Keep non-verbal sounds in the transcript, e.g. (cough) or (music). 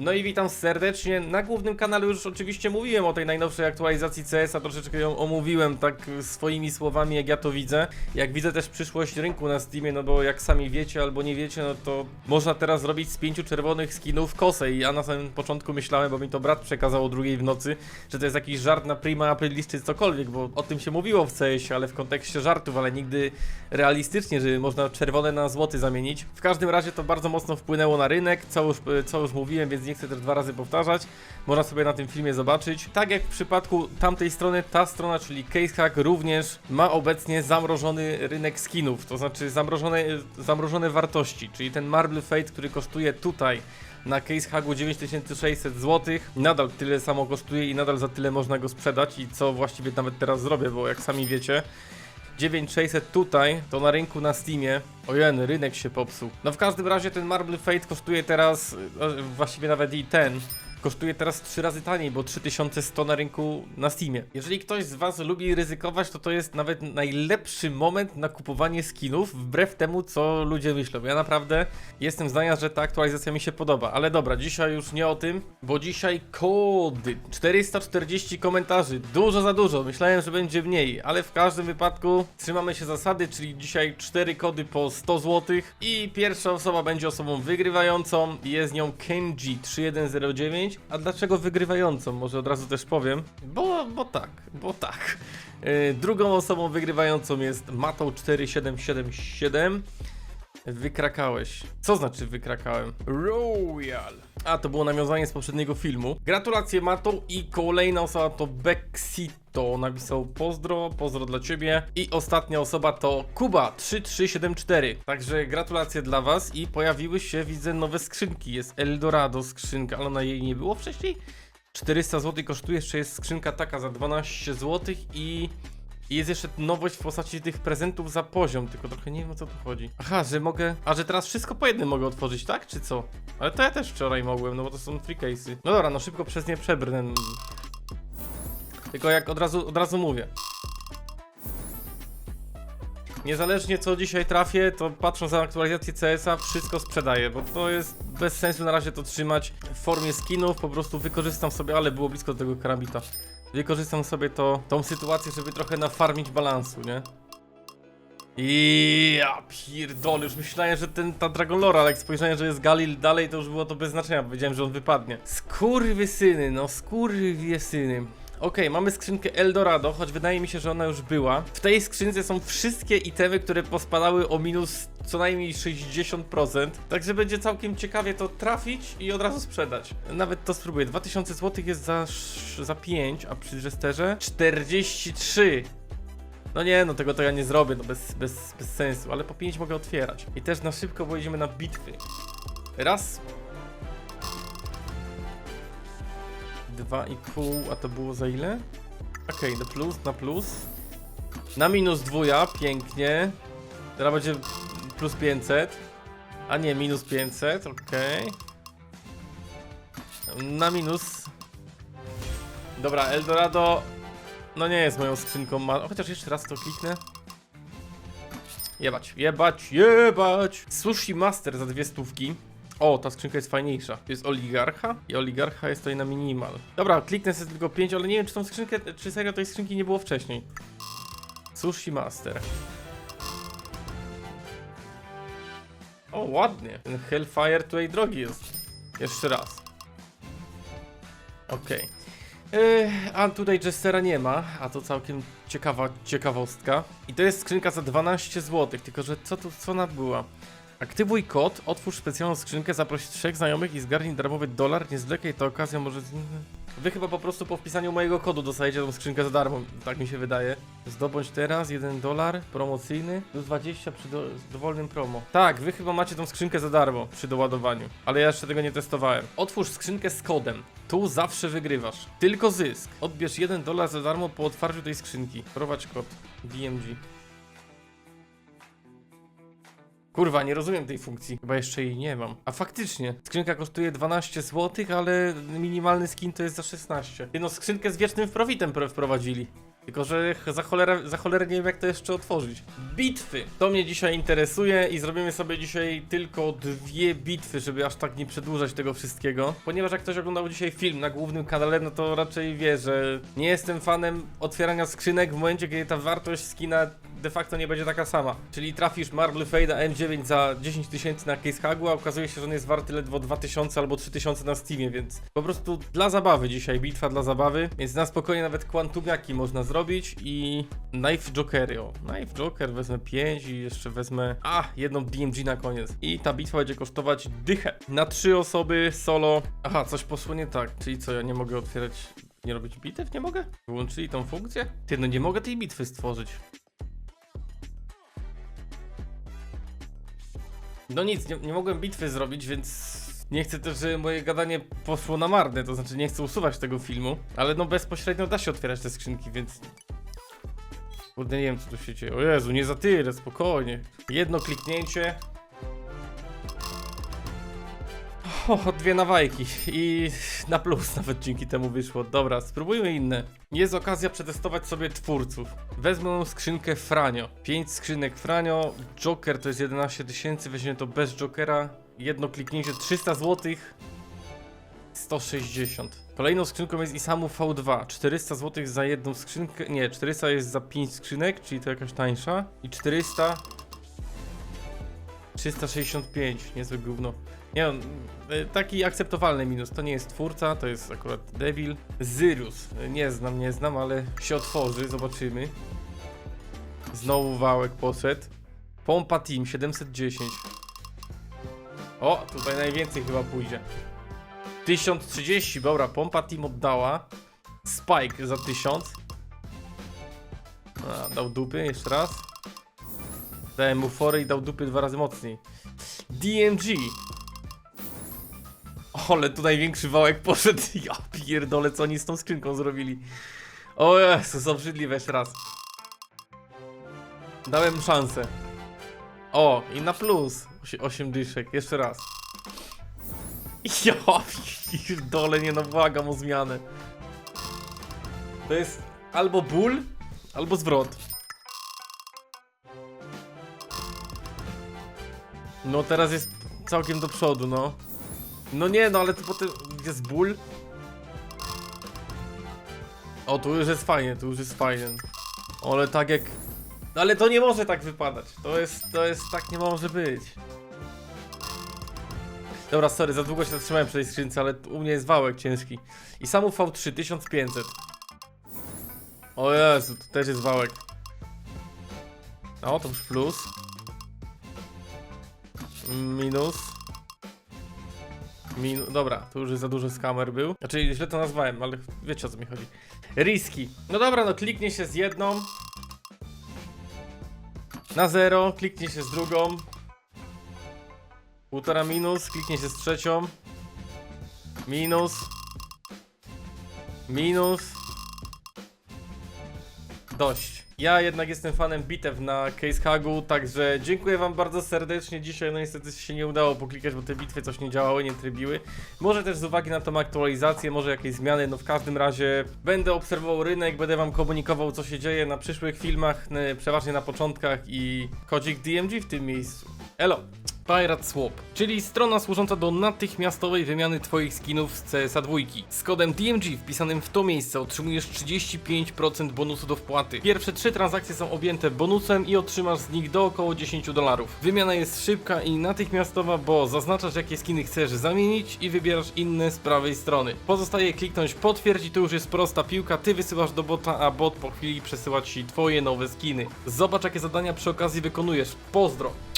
No i witam serdecznie. Na głównym kanale już oczywiście mówiłem o tej najnowszej aktualizacji CS-a, troszeczkę ją omówiłem tak swoimi słowami, jak ja to widzę. Jak widzę też przyszłość rynku na Steamie, no bo jak sami wiecie albo nie wiecie, no to można teraz zrobić z pięciu czerwonych skinów kosę. I ja na samym początku myślałem, bo mi to brat przekazał o drugiej w nocy, że to jest jakiś żart na Prima April czy cokolwiek, bo o tym się mówiło w CS-ie, ale w kontekście żartów, ale nigdy realistycznie, że można czerwone na złoty zamienić. W każdym razie to bardzo mocno wpłynęło na rynek, co już, co już mówiłem, więc nie chcę też dwa razy powtarzać. Można sobie na tym filmie zobaczyć. Tak jak w przypadku tamtej strony, ta strona, czyli CaseHack również ma obecnie zamrożony rynek skinów, to znaczy zamrożone, zamrożone wartości, czyli ten Marble Fate, który kosztuje tutaj na CaseHagu 9600 zł. Nadal tyle samo kosztuje i nadal za tyle można go sprzedać i co właściwie nawet teraz zrobię, bo jak sami wiecie, 9600 tutaj, to na rynku na Steamie. Ojen, rynek się popsuł. No w każdym razie ten Marble Fate kosztuje teraz, e, właściwie nawet i ten, kosztuje teraz 3 razy taniej, bo 3100 na rynku na Steamie. Jeżeli ktoś z Was lubi ryzykować, to to jest nawet najlepszy moment na kupowanie skinów, wbrew temu, co ludzie myślą. Ja naprawdę jestem zdania, że ta aktualizacja mi się podoba. Ale dobra, dzisiaj już nie o tym, bo dzisiaj kody. 440 komentarzy, dużo za dużo. Myślałem, że będzie mniej, ale w każdym wypadku trzymamy się zasady, czyli dzisiaj 4 kody po 100 zł i pierwsza osoba będzie osobą wygrywającą. Jest nią Kenji3109. A dlaczego wygrywającą? Może od razu też powiem. Bo, bo tak, bo tak. Yy, drugą osobą wygrywającą jest Matą4777. Wykrakałeś. Co znaczy wykrakałem? Royal. A, to było nawiązanie z poprzedniego filmu. Gratulacje Mato i kolejna osoba to Bexito. Napisał pozdro, pozdro dla ciebie. I ostatnia osoba to Kuba3374. Także gratulacje dla was i pojawiły się, widzę, nowe skrzynki. Jest Eldorado skrzynka, ale ona jej nie było wcześniej? 400 zł kosztuje, jeszcze jest skrzynka taka za 12 zł i i jest jeszcze nowość w postaci tych prezentów za poziom, tylko trochę nie wiem o co tu chodzi. Aha, że mogę. A że teraz wszystko po jednym mogę otworzyć, tak? Czy co? Ale to ja też wczoraj mogłem, no bo to są free case'y. No dobra, no szybko przez nie przebrnę. Tylko jak od razu, od razu mówię. Niezależnie co dzisiaj trafię, to patrząc na aktualizację CS-a, wszystko sprzedaję, bo to jest bez sensu na razie to trzymać w formie skinów, po prostu wykorzystam sobie, ale było blisko tego karabita. Wykorzystam sobie to, tą sytuację, żeby trochę nafarmić balansu, nie? I ja pierdolę, już myślałem, że ten, ta Dragon Lore, ale jak spojrzałem, że jest Galil dalej, to już było to bez znaczenia, powiedziałem, że on wypadnie. Skurwysyny, no skurwysyny. Okej, mamy skrzynkę Eldorado, choć wydaje mi się, że ona już była. W tej skrzynce są wszystkie itemy, które pospadały o minus co najmniej 60%. Także będzie całkiem ciekawie to trafić i od razu sprzedać. Nawet to spróbuję. 2000 zł jest za, za 5, a przy Jesterze 43. No nie, no tego to ja nie zrobię, no bez, bez, bez sensu, ale po 5 mogę otwierać. I też na szybko, bo idziemy na bitwy. Raz. Dwa i pół, a to było za ile? Okej, na plus, na plus. Na minus dwuja, pięknie. Teraz będzie plus 500. A nie, minus 500, okej. Na minus. Dobra, Eldorado. No nie jest moją skrzynką, ma... chociaż jeszcze raz to kliknę. Jebać, jebać, jebać! Sushi Master za dwie stówki. O, ta skrzynka jest fajniejsza. Jest oligarcha i oligarcha jest tutaj na minimal. Dobra, kliknę sobie tylko 5, ale nie wiem czy tą skrzynkę, czy serio tej skrzynki nie było wcześniej. Sushi Master. O, ładnie. Ten Hellfire tutaj drogi jest. Jeszcze raz. Okej. Yy, a tutaj Jestera nie ma, a to całkiem ciekawa ciekawostka. I to jest skrzynka za 12 zł, tylko że co tu, co ona była? Aktywuj kod, otwórz specjalną skrzynkę, zaproś trzech znajomych i zgarnij darmowy dolar, nie zwlekaj, ta okazja może... Wy chyba po prostu po wpisaniu mojego kodu dostajecie tą skrzynkę za darmo, tak mi się wydaje. Zdobądź teraz 1 dolar promocyjny plus 20 przy do, dowolnym promo. Tak, wy chyba macie tą skrzynkę za darmo przy doładowaniu, ale ja jeszcze tego nie testowałem. Otwórz skrzynkę z kodem. Tu zawsze wygrywasz. Tylko zysk. Odbierz 1 dolar za darmo po otwarciu tej skrzynki. Prowadź kod. DMG. Kurwa, nie rozumiem tej funkcji. Chyba jeszcze jej nie mam. A faktycznie, skrzynka kosztuje 12 zł, ale minimalny skin to jest za 16. Jedną skrzynkę z wiecznym profitem pro- wprowadzili. Tylko, że za cholerę, za cholerę nie wiem jak to jeszcze otworzyć. Bitwy! To mnie dzisiaj interesuje i zrobimy sobie dzisiaj tylko dwie bitwy, żeby aż tak nie przedłużać tego wszystkiego. Ponieważ jak ktoś oglądał dzisiaj film na głównym kanale, no to raczej wie, że nie jestem fanem otwierania skrzynek w momencie, kiedy ta wartość skina de facto nie będzie taka sama. Czyli trafisz Marble Fade'a M9 za 10 tysięcy na Case Hagu, a okazuje się, że on jest warty ledwo 2000 albo 3000 na Steamie, więc po prostu dla zabawy dzisiaj, bitwa dla zabawy. Więc na spokojnie nawet Quantumiaki można zrobić i Knife Jokery, o. Knife Joker wezmę 5 i jeszcze wezmę, a, jedną DMG na koniec. I ta bitwa będzie kosztować dychę. Na 3 osoby solo. Aha, coś poszło tak, czyli co, ja nie mogę otwierać... Nie robić bitew? Nie mogę? Wyłączyli tą funkcję? Ty, no nie mogę tej bitwy stworzyć. No nic, nie, nie mogłem bitwy zrobić, więc nie chcę też, żeby moje gadanie poszło na marne, to znaczy nie chcę usuwać tego filmu, ale no bezpośrednio da się otwierać te skrzynki, więc... Kurde, nie wiem co tu się dzieje. O Jezu, nie za tyle, spokojnie. Jedno kliknięcie. O, dwie nawajki i na plus (laughs) nawet dzięki temu wyszło. Dobra, spróbujmy inne. Jest okazja przetestować sobie twórców. Wezmę skrzynkę Franio. 5 skrzynek Franio. Joker to jest 11 tysięcy, weźmiemy to bez Jokera. Jedno kliknięcie 300 zł. 160. Kolejną skrzynką jest Isamu V2. 400 zł za jedną skrzynkę. Nie, 400 jest za 5 skrzynek, czyli to jakaś tańsza. I 400. 365, niezłe gówno. Nie y, taki akceptowalny minus. To nie jest twórca, to jest akurat Devil. Zyrus. Nie znam, nie znam, ale się otworzy, zobaczymy. Znowu wałek poszedł. Pompa Team 710. O, tutaj najwięcej chyba pójdzie. 1030, dobra, pompa Team oddała. Spike za 1000. A, dał dupy, jeszcze raz. Dałem mu fory i dał dupy dwa razy mocniej. DMG. Ale tu największy wałek poszedł. (laughs) Ja pierdolę, co oni z tą skrzynką zrobili. O Jezus, obrzydliwe jeszcze raz. Dałem szansę. O, i na plus. 8 dyszek, jeszcze raz. (laughs) Ja pierdolę, nie no, błagam o zmianę. To jest albo ból, albo zwrot. No teraz jest całkiem do przodu, no. No nie, no ale to potem jest ból. O, tu już jest fajnie, tu już jest fajnie. Ale tak jak... No ale to nie może tak wypadać. To jest, to jest, tak nie może być. Dobra, sorry, za długo się zatrzymałem przy tej skrzynce, ale u mnie jest wałek ciężki. I sam V3 1500. O Jezu, tu też jest wałek. O, to już plus. Minus. Minu dobra, to już za dużo skamer był. Znaczy, źle to nazwałem, ale wiecie o co mi chodzi. Riski. No dobra, no kliknie się z jedną. Na zero, kliknie się z drugą. Półtora minus, kliknie się z trzecią. Minus. Minus. Dość. Ja jednak jestem fanem bitew na Case Hagu, także dziękuję wam bardzo serdecznie. Dzisiaj no niestety się nie udało poklikać, bo te bitwy coś nie działały, nie trybiły. Może też z uwagi na tą aktualizację, może jakieś zmiany, no w każdym razie będę obserwował rynek, będę wam komunikował co się dzieje na przyszłych filmach, n- przeważnie na początkach i kodzik DMG w tym miejscu. Elo! Pirate Swap, czyli strona służąca do natychmiastowej wymiany Twoich skinów z CSA 2. Z kodem DMG wpisanym w to miejsce otrzymujesz 35% bonusu do wpłaty. Pierwsze trzy transakcje są objęte bonusem i otrzymasz z nich do około 10 dolarów. Wymiana jest szybka i natychmiastowa, bo zaznaczasz jakie skiny chcesz zamienić i wybierasz inne z prawej strony. Pozostaje kliknąć potwierdź i to już jest prosta piłka, ty wysyłasz do bota, a bot po chwili przesyła Ci Twoje nowe skiny. Zobacz jakie zadania przy okazji wykonujesz. Pozdro!